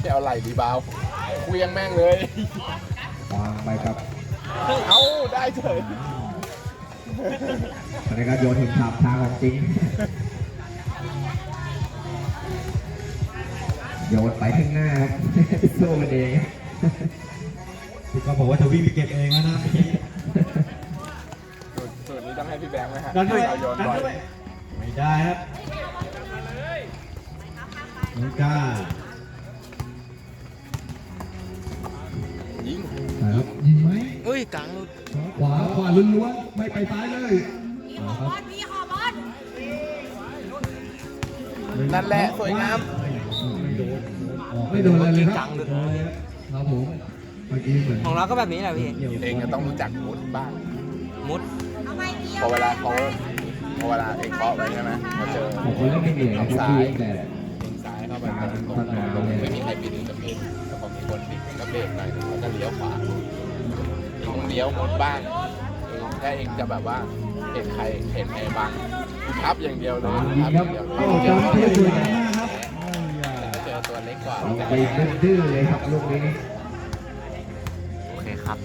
ไม่เอาไหลดีบาวคุยยังแม่งเลย วางไปครับเอาได้เฉยตอนนี้ก็โยนถึงถามทางของจริง โยนไปข้างหน้าครับ สู้กันเองพี่ก็บอกว่าจะวิ่งไปเก็บเองแล้วนะเมื่อกี้สูตรสูตรนี้ต้องให้พี่แบงค์ไหมฮะดันด้วยเอาโยนดันบ่อยด้วยไม่ได้ครับไม่กล้า ยกลางหลุดขวาขวาล้วนๆไม่ไปซ้ายเลยมีหอบอลมีหอบอลนั่นแหละสวยงามไม่โดนอะไรเลยคกรัลาบงหลุดครับผมเมื่อกี้เหมือนของเราก็แบบนี้แหละพี่เองจะต้องรู้จักมุดบ้างมุดเอาไม้เดียพวอเวลาเขาพอเวลาเองเคาะไปใช่ไหมพอเจอผมคนเล่นไม่เก่งครับซ้าพี่ยแต่เองซ้ายเข้าไปตรงตรงตรงไม่มีใครปิดจะปิดแล้วพอมีคนปิดก็เบรกหน่อยแล้วก็เลี้ยวขวา เลี้ยวมดบ้างเองถ้าเองจะแบบว่าเห็นใครเห็นใครบังกูทับอย่างเดียวเลยยิงทับคอรับย่างเดียวโอ้จำที่สวยงามมากครับเจอตัวเล็กกว่าไปดื้อๆเลยครับลูกนี้โอเคครับ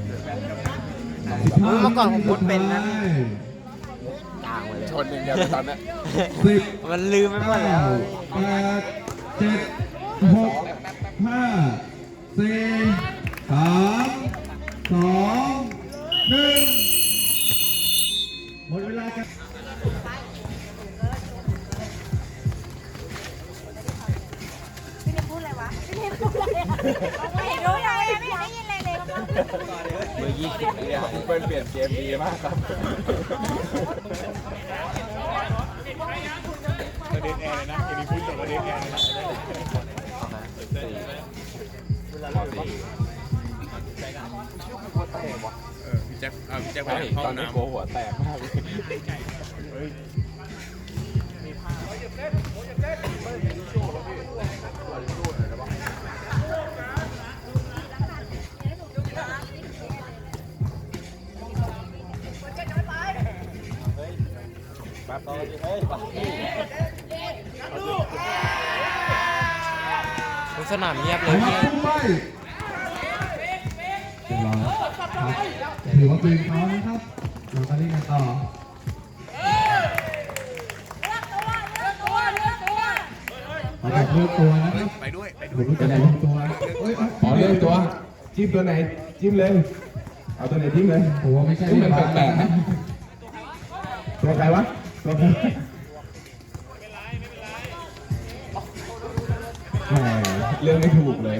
เมื่อก่อนผมมุดเป็นนะกลางเลยชนอย่างเดียวเลยตอนนี้สิบมันลืมไปหมดแล้วแปดเจ็ดหกห้าสี่สามสอง หนึ่งหมดเวลาครับพี่เนมพูดอะไรวะพี่เนมพูดอะไรอะไม่เห็นรู้เลยอะไม่เห็นได้ยินอะไรเลยครับเบอร์ยี่สิบเลยพี่เปิ้ลเปลี่ยนเกมดีมากครับประเด็นแอร์เลยนะเกมนี้พูดจบประเด็นแอร์เลยนะเออ พี่แจ็คเออพี่แจ็คไปไม่เข้าตอนนี้น้ำโกหัวแตกมากเลยบนสนามเงียบเลไปยครัพี่บพุ่งไป เรียบร้อยครับถือว่าเป็นเขานะครับเราก็เล่นกันต่อเลือกตัวเลือกตัวเอาแบบเลือกตัวนะครับไปด้วยไปด้วยรู้จักลงตัวเอ้ยอ๋อเลือกตัวจิ้มตัวไหนจิ้มเลยเอาตัวไหนจิ้มเลยผมว่าไม่ใช่จิ้มมันแปลกๆนะตัวใครวะ ตัวใครแหมเลือกไม่ถูกเลย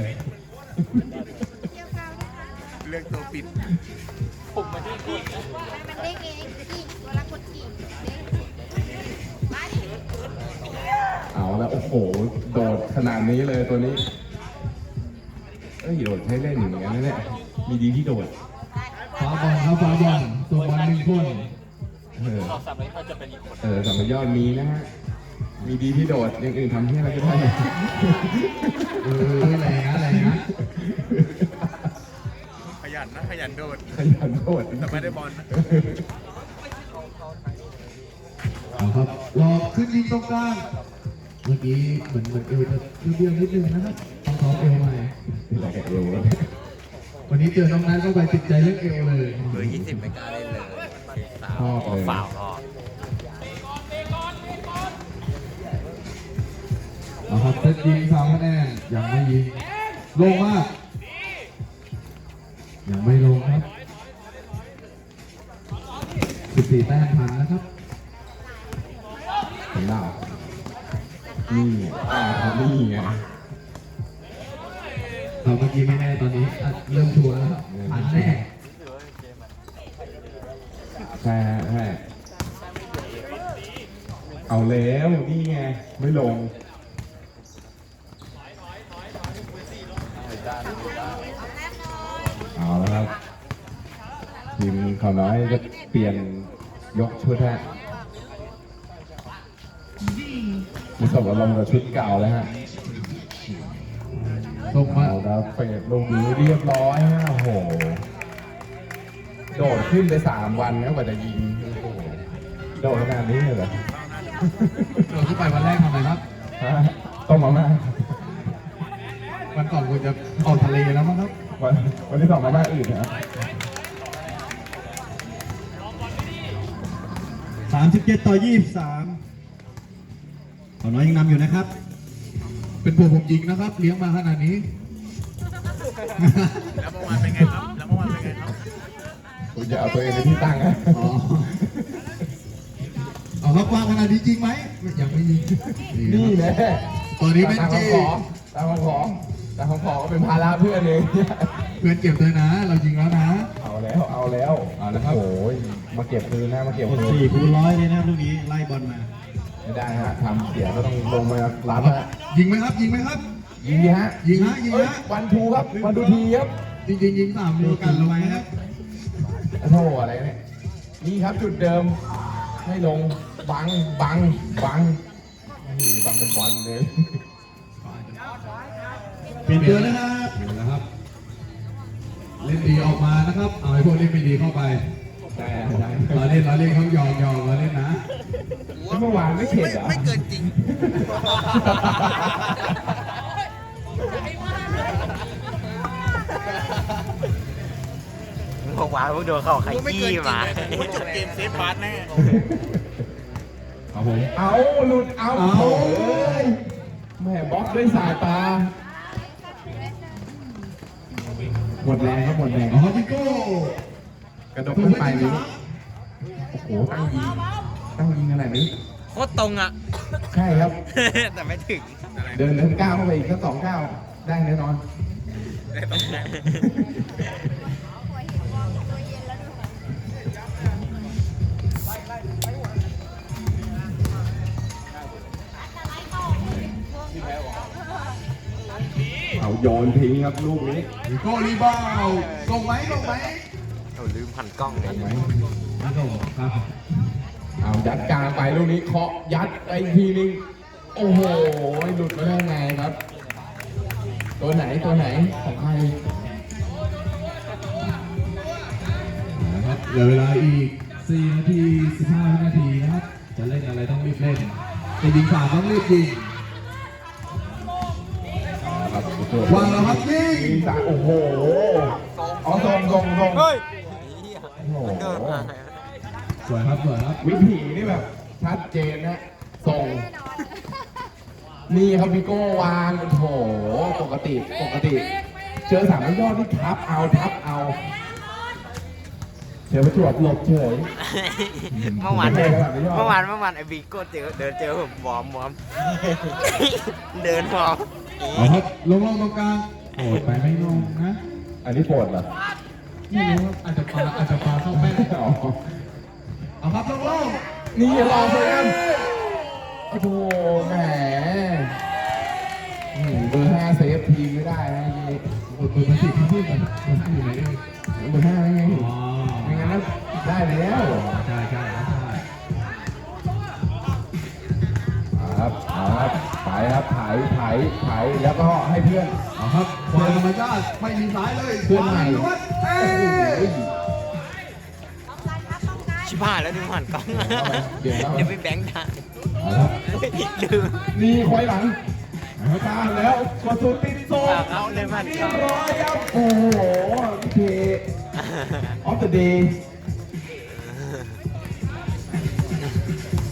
โอ้โหโดดขนาดนี้เลยตัวนี้เอ้ยโดดใช้เล่นอยู่เหมือนกันนะเนี่ยมีดีที่โดดฟ้าบอลครับฟ้าบอลตัวบอลหนึ่งคนเออเออสามยอดมีนะฮะมีดีที่โดดอย่างอื่นทำที่อะไรก็ได้เอออะไรนะอะไรนะขยันนะขยันโดดขยันโดดแต่ไม่ได้บอลนะเอาครับรอขึ้นยิงตรงกลาง เมื่อกี้เหมือนเหมือนเอวจะเบี้ยวๆนิดนึงนะครับต้องท้อเอวใหม่นี่แหละเอวแล้ววันนี้เจอน้องนัทเข้าไปติดใจเรื่องเอวเลยเบอร์ยี่สิบไม่กล้าเล่นเลยชอบเลยฝ่าวรอเอาครับเซตยิงสามคะแนนยังไม่ยิงลงมาก ยังไม่ลงครับ 14แต้มพันน เริ่มชัวร์แล้วครับพันแน่ใช่ฮะใช่เอาแล้วนี่ไง ไม่ลงเอาแล้วครับทีมเขาน้อยจะเปลี่ยนยกชุดฮะมีสมอารมณ์กับชุดเก่าแล้วฮะ ส่งมาเอาแล้วเฟดลงนี้เรียบร้อยฮะโอ้โห โดดขึ้นไปสามวันแล้วกว่าจะยิงโอ้โหโดดขนาดนี้เลยเหรอโดดขึ้นไปวันแรกทำไมครับฮะต้มมาม่าวันก่อนคุณจะออกทะเลแล้วมั้งครับวันวันที่สองมาบ้านอื่นนะครับ37 ต่อ 23ต่อน้อยยังนำอยู่นะครับ เป็นพวกผมยิงนะครับ เลี้ยงมาขนาดนี้ แล้วเมื่อวานเป็นไงครับ แล้วเมื่อวานเป็นไงครับ คุณจะเอาตัวเองเป็นที่ตั้งนะอ๋อเอาครับกว้างขนาดนี้จริงไหมยังไม่ยิงนี่นี่แหนะละตอนนี้เป็นตามจีคำขอตามคำขอตามคำขอก็เป็นภาระเพื่อนเองเพื่อนเก็บเลยนะ เรายิงแล้วนะ เอาแล้วเอาแล้วเอาแล้วครับโอ้ยมาเก็บคืนนะมาเก็บคืน4คูณร้อยเลยนะครับลูกนี้ไล่บอลมา ไม่ได้ฮะทำเสียก็ต้องลงมารับฮะยิงไหมครับ ยิงไหมครับ ยิงดิฮะยิงฮะยิงฮะเอ้วันทูครับวันทูทีครับจริงๆยิงสามเดียวกันลงไหมครับโอ้โหอะไรเนี่ยนี่ครับจุดเดิมให้ลงบังบังบังนี่บังเป็นบอลเลยเปลี่ยนเดือนนะครับเปลี่ยนแล้วครับ เล่นดีออกมานะครับ เอาไอ้พวกเล่นไม่ดีเข้าไป ได้ได้เราเล่นเราเล่นเขาหยอกหยอกเราเล่นนะแล้วเมื่อวานไม่เข็ดเหรอไม่เกินจริงเมื่อวานพวกโดนเข้าไข่ไม่เกินขี้จริงมาเลยคุณจบเกมเซฟพาร์ทแน่ครับผมเอาหลุดเอาเอาโอ้ยแม่บล็อกด้วยสายตาหมดแรงครับหมดแรงเอาครับพี่โก้ กระดกขึ้นไปนี้โอ้โหตั้งยิงตั้งยิงขนาดนี้ โคตรตรงอะ ใช่ครับ แต่ไม่ถึงเดินเดินก้าวเข้าไปอีกสักสองก้าวได้แน่นอนเอาโยนทิ้งครับลูกนี้พี่โก้รีบาวด์ส่งไหมส่งไหมเรา ลืมพันกล้องเลยเห็นไหมไม่ส่งครับเอายัดกลางไปลูกนี้เคาะยัดไปอีกทีนึง โอ้โหหลุดมาได้ไงครับ ตัวไหนตัวไหนของใครนะครับเหลือเวลาอีก 4 นาที 15 วินาทีนะครับ จะเล่นอะไรต้องรีบเล่นจะยิงสามต้องรีบยิงครับวางแล้วครับยิงยิงสามโอ้โหเอาทรงทรง ทรงเฮ้ยโอ้โหเดินมาสวยครับสวยครับวิถีนี่แบบชัดเจนนะส่ง นี่ครับพี่โก้วางโอ้โหปกติปกติ เจอสามยอดที่ทับเอาทับเอาเจอประจวบหลบเฉย เมื่อวานไม่ได้ครับไม่ยอมเมื่อวานเมื่อวานไอ้บีโก้เจอเดินเจอผมวอร์มวอร์มเดินวอร์มเอาครับลงลงตรงกลางโอ้ยไปไม่ลงนะ อันนี้ปวดเหรอ ไม่รู้ครับอาจจะปลาอาจจะปลาเข้าแป้งอ๋อเอาครับลงลงนี่รอเพื่อนโอ้โหแหมอืมเบอร์ห้าเซฟทีมไม่ได้นะนี่เปิดเปิดมาสิพี่พูดกันมันอยู่ไหนเอ่ยเบอร์ห้าไม่ไงอ๋อไม่งั้นนะได้แล้วใช่ใช่ใช่เอาครับเอาครับไถครับไถไถไถแล้วก็ให้เพื่อนเอาครับความธรรมชาติไม่มีสายเลยเพื่อนใหม่ขวาล้วนเอ้โอ้ยโหชิบหายแล้วดูผ่านกล้องเดี๋ยวนะเดี๋ยวไปแบงค์ทางเอาครับลืมนี่ควายหลังเอาตามแล้วกดสูติดโซ่เอาเลยผ่านเรีกล้ยองบร้อยครับโอ้โหวิธีออฟเดอะเดย์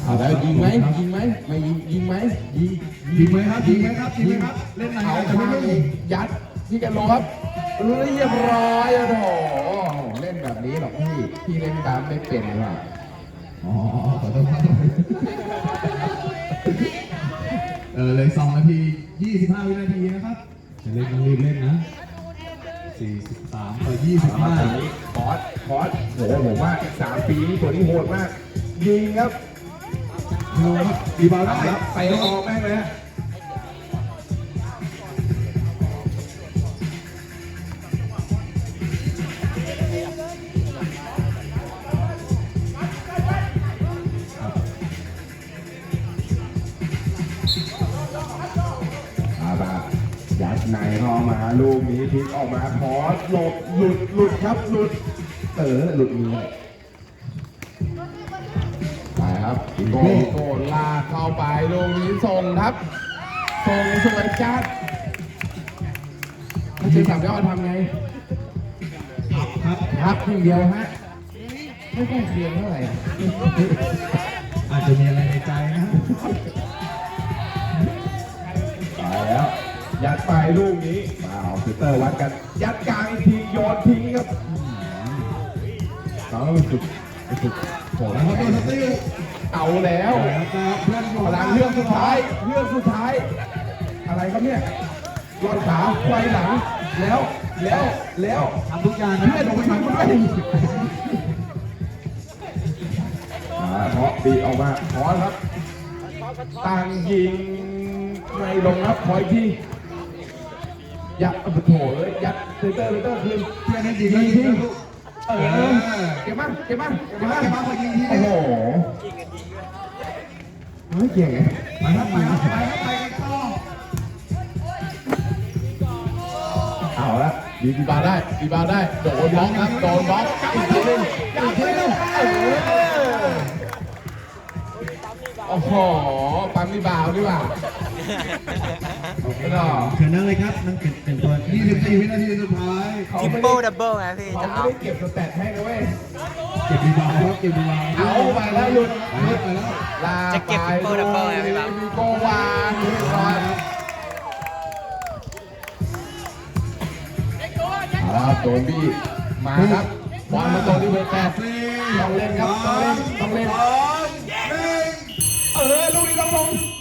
เอาแล้วยิงไหมยิงไหมไม่ยิงยิงไหมยิง ยิงไหมครับยิงไหมครับยิงไหมครับเล่นไหนเอาอาจจะไม่ข้างได้ยิงยัดที่กันโลครับเรียบร้อยโอ้โหเล่นแบบนี้หรอกพี่พี่เล่นตามไม่เป็นหรือเปล่าอ๋อขอโทษครับเออเลย2นาที25วินาทีนะครับจะเล่นต้องรีบเล่นนะ43ต่อเอาละตอน25นี้คอร์สคอร์สโหผมว่าอีกสามปีนี้ตัวนี้โหดมาก ยิงครับดูครับดีบอลได้เอาละไปออกแม่งเลยฮะ ลูกนี้ทิ้งออกมาคอสหลบหลุดหลุดครับหลุดเออหลุดมือไปครับโกโกลาเข้าไปลูกนี้ส่งครับส่งสวยจัดเจอสามยอดทำไงครับครับอย่างเดียวฮะไม่ค่อยเคียงเท่าไหร่อาจจะมีอะไรในใจนะ ยัดไปลูกนี้มาเอาฟิลเตอร์วัดกัน ยัดกลางอีกทีโยนทิ้งครับเอาแล้วมันสุดมันสุดโหแล้แล้ววก็ก็ตัวสติลเอาแล้วแล้วก็เพื่อนพลังเรื่องสุดท้ายเรื่องสุดท้าย อะไรครับเนี่ยรอดขาไฟหลังแล้วแล้วแล้วทำทุกอย่างนะเพื่อนผมไปทำด้วยอ่าเพราะบีออกมาขอครับต่างยิงไม่ลงครับขออีกที ยัดเอาไปโถเอ้ยยัดเตอร์เตอร์เตอร์คืนเพื่อนให้ดียินะงยิทิ้งงเออเก็บมั้งเก็บมั้งเก็บมั้งเก็บมั้งขอยิงทีโอ้โหไม่เก่งไงไปครับไปครับไปครับไปกันต่อเอาละดีดีบาได้ดีบาได้โดนบล็อกครับโดนบล็อกอีกทีหนึงอีกทีหนึงโอ้โหปั๊มดีบาวดีกว่า ไม่หรอกเชิญนั่งเลยครับนั่งเป็นเป็นตัว24วินาทีสุดท้ายเขาทิปไม่เปิได้ลดับเบิลไงพี่เขาจะไม่เอาได้เก็บสแตทให้นะเว้ย เก็บดีบาวครับเก็บดีบาวเอาไปแล้วหลุดไปแล้วไปแล้วลาจะเก็บไป triple double ไงพี่บังมีโกวางเรียบร้อยเอาละครับโดนบี้มาครับบอลมาโดนที่เบอร์แปดสี่ต้องเล่นครับต้องเล่นต้องเล่นสอง